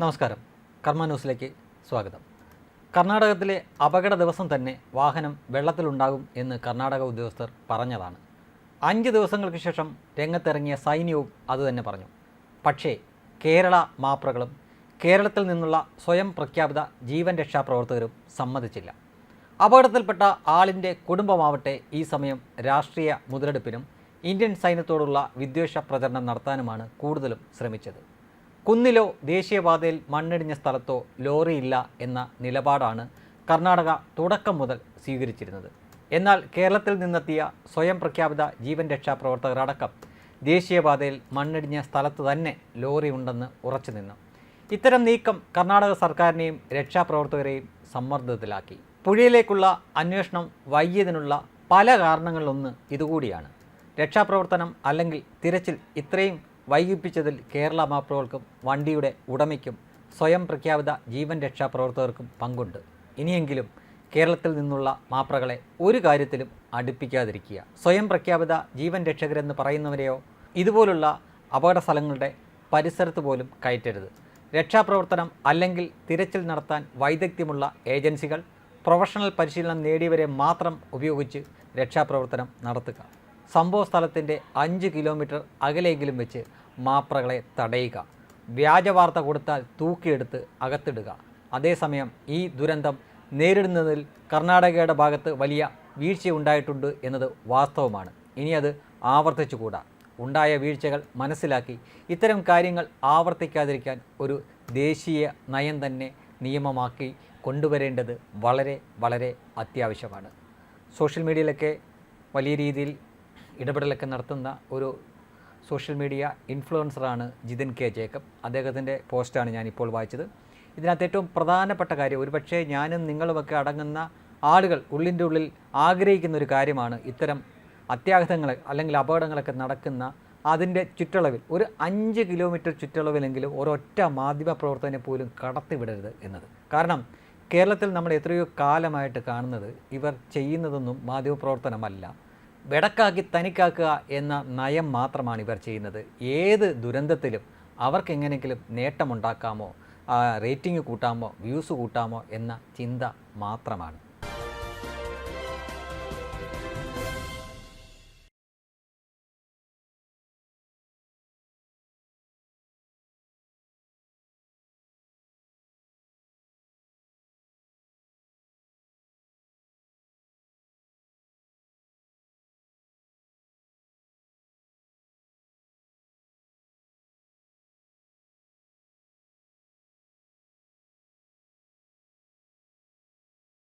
നമസ്കാരം. കർമ്മ ന്യൂസിലേക്ക് സ്വാഗതം. കർണാടകത്തിലെ അപകട ദിവസം തന്നെ വാഹനം വെള്ളത്തിലുണ്ടാകും എന്ന് കർണാടക ഉദ്യോഗസ്ഥർ പറഞ്ഞതാണ്. അഞ്ച് ദിവസങ്ങൾക്ക് ശേഷം രംഗത്തിറങ്ങിയ സൈന്യവും അതുതന്നെ പറഞ്ഞു. പക്ഷേ കേരള മാപ്രകളും കേരളത്തിൽ നിന്നുള്ള സ്വയം പ്രഖ്യാപിത ജീവൻ രക്ഷാ പ്രവർത്തകരും സമ്മതിച്ചില്ല. അപകടത്തിൽപ്പെട്ട ആളിന്റെ കുടുംബമാവട്ടെ ഈ സമയം രാഷ്ട്രീയ മുതലെടുപ്പിനും ഇന്ത്യൻ സൈന്യത്തോടുള്ള വിദ്വേഷ പ്രചരണം നടത്താനുമാണ് കൂടുതലും ശ്രമിച്ചത്. കുന്നിലോ ദേശീയപാതയിൽ മണ്ണിടിഞ്ഞ സ്ഥലത്തോ ലോറിയില്ല എന്ന നിലപാടാണ് കർണാടക തുടക്കം മുതൽ സ്വീകരിച്ചിരുന്നത്. എന്നാൽ കേരളത്തിൽ നിന്നെത്തിയ സ്വയം പ്രഖ്യാപിത ജീവൻ രക്ഷാ പ്രവർത്തകരടക്കം ദേശീയപാതയിൽ മണ്ണിടിഞ്ഞ സ്ഥലത്ത് തന്നെ ലോറി ഉണ്ടെന്ന് ഉറച്ചു നിന്നു. ഇത്തരം നീക്കം കർണാടക സർക്കാരിനെയും രക്ഷാപ്രവർത്തകരെയും സമ്മർദ്ദത്തിലാക്കി. പുഴയിലേക്കുള്ള അന്വേഷണം വൈകിയതിനുള്ള പല കാരണങ്ങളിലൊന്ന് ഇതുകൂടിയാണ്. രക്ഷാപ്രവർത്തനം അല്ലെങ്കിൽ തിരച്ചിൽ ഇത്രയും വൈകിപ്പിച്ചതിൽ കേരള മാപ്രകൾക്കും വണ്ടിയുടെ ഉടമയ്ക്കും സ്വയം പ്രഖ്യാപിത ജീവൻ രക്ഷാ പ്രവർത്തകർക്കും പങ്കുണ്ട്. ഇനിയെങ്കിലും കേരളത്തിൽ നിന്നുള്ള മാപ്രകളെ ഒരു കാര്യത്തിലും അടുപ്പിക്കാതിരിക്കുക. സ്വയം പ്രഖ്യാപിത ജീവൻ രക്ഷകരെന്ന് പറയുന്നവരെയോ ഇതുപോലുള്ള അപകട സ്ഥലങ്ങളുടെ പരിസരത്ത് പോലും കയറ്റരുത്. രക്ഷാപ്രവർത്തനം അല്ലെങ്കിൽ തിരച്ചിൽ നടത്താൻ വൈദഗ്ധ്യമുള്ള ഏജൻസികൾ പ്രൊഫഷണൽ പരിശീലനം നേടിയവരെ മാത്രം ഉപയോഗിച്ച് രക്ഷാപ്രവർത്തനം നടത്തുക. സംഭവ സ്ഥലത്തിന്റെ അഞ്ച് കിലോമീറ്റർ അകലെയെങ്കിലും വെച്ച് മാപ്രകളെ തടയുക. വ്യാജ വാർത്ത കൊടുത്താൽ തൂക്കിയെടുത്ത് അകത്തിടുക. അതേസമയം ഈ ദുരന്തം നേരിടുന്നതിൽ കർണാടകയുടെ ഭാഗത്ത് വലിയ വീഴ്ച ഉണ്ടായിട്ടുണ്ട് എന്നത് വാസ്തവമാണ്. ഇനി അത് ആവർത്തിച്ചുകൂടാ. ഉണ്ടായ വീഴ്ചകൾ മനസ്സിലാക്കി ഇത്തരം കാര്യങ്ങൾ ആവർത്തിക്കാതിരിക്കാൻ ഒരു ദേശീയ നയം തന്നെ നിയമമാക്കി കൊണ്ടുവരേണ്ടത് വളരെ വളരെ അത്യാവശ്യമാണ്. സോഷ്യൽ മീഡിയയിലൊക്കെ വലിയ രീതിയിൽ ഇടപെടലൊക്കെ നടത്തുന്ന ഒരു സോഷ്യൽ മീഡിയ ഇൻഫ്ലുവൻസറാണ് ജിതിൻ കെ ജേക്കബ്. അദ്ദേഹത്തിന്റെ പോസ്റ്റാണ് ഞാനിപ്പോൾ വായിച്ചത്. ഇതിനകത്ത് ഏറ്റവും പ്രധാനപ്പെട്ട കാര്യം ഒരുപക്ഷേ ഞാനും നിങ്ങളുമൊക്കെ അടങ്ങുന്ന ആളുകൾ ഉള്ളിന്റെ ഉള്ളിൽ ആഗ്രഹിക്കുന്ന ഒരു കാര്യമാണ് ഇത്തരം അത്യാഹിതങ്ങൾ അല്ലെങ്കിൽ അപകടങ്ങളൊക്കെ നടക്കുന്ന അതിന്റെ ചുറ്റളവിൽ ഒരു അഞ്ച് കിലോമീറ്റർ ചുറ്റളവിലെങ്കിലും ഒരൊറ്റ മാധ്യമ പ്രവർത്തകനെ പോലും കടത്തിവിടരുത് എന്നത്. കാരണം കേരളത്തിൽ നമ്മൾ എത്രയോ കാലമായിട്ട് കാണുന്നത് ഇവർ ചെയ്യുന്നതൊന്നും മാധ്യമപ്രവർത്തനമല്ല. വെടക്കാക്കി തനിക്കാക്കുക എന്ന നയം മാത്രമാണ് ഇവർ ചെയ്യുന്നത്. ഏത് ദുരന്തത്തിലും അവർക്ക് എങ്ങനെയെങ്കിലും നേട്ടമുണ്ടാക്കാമോ റേറ്റിംഗ് കൂട്ടാമോ വ്യൂസ് കൂട്ടാമോ എന്ന ചിന്ത മാത്രമാണ്.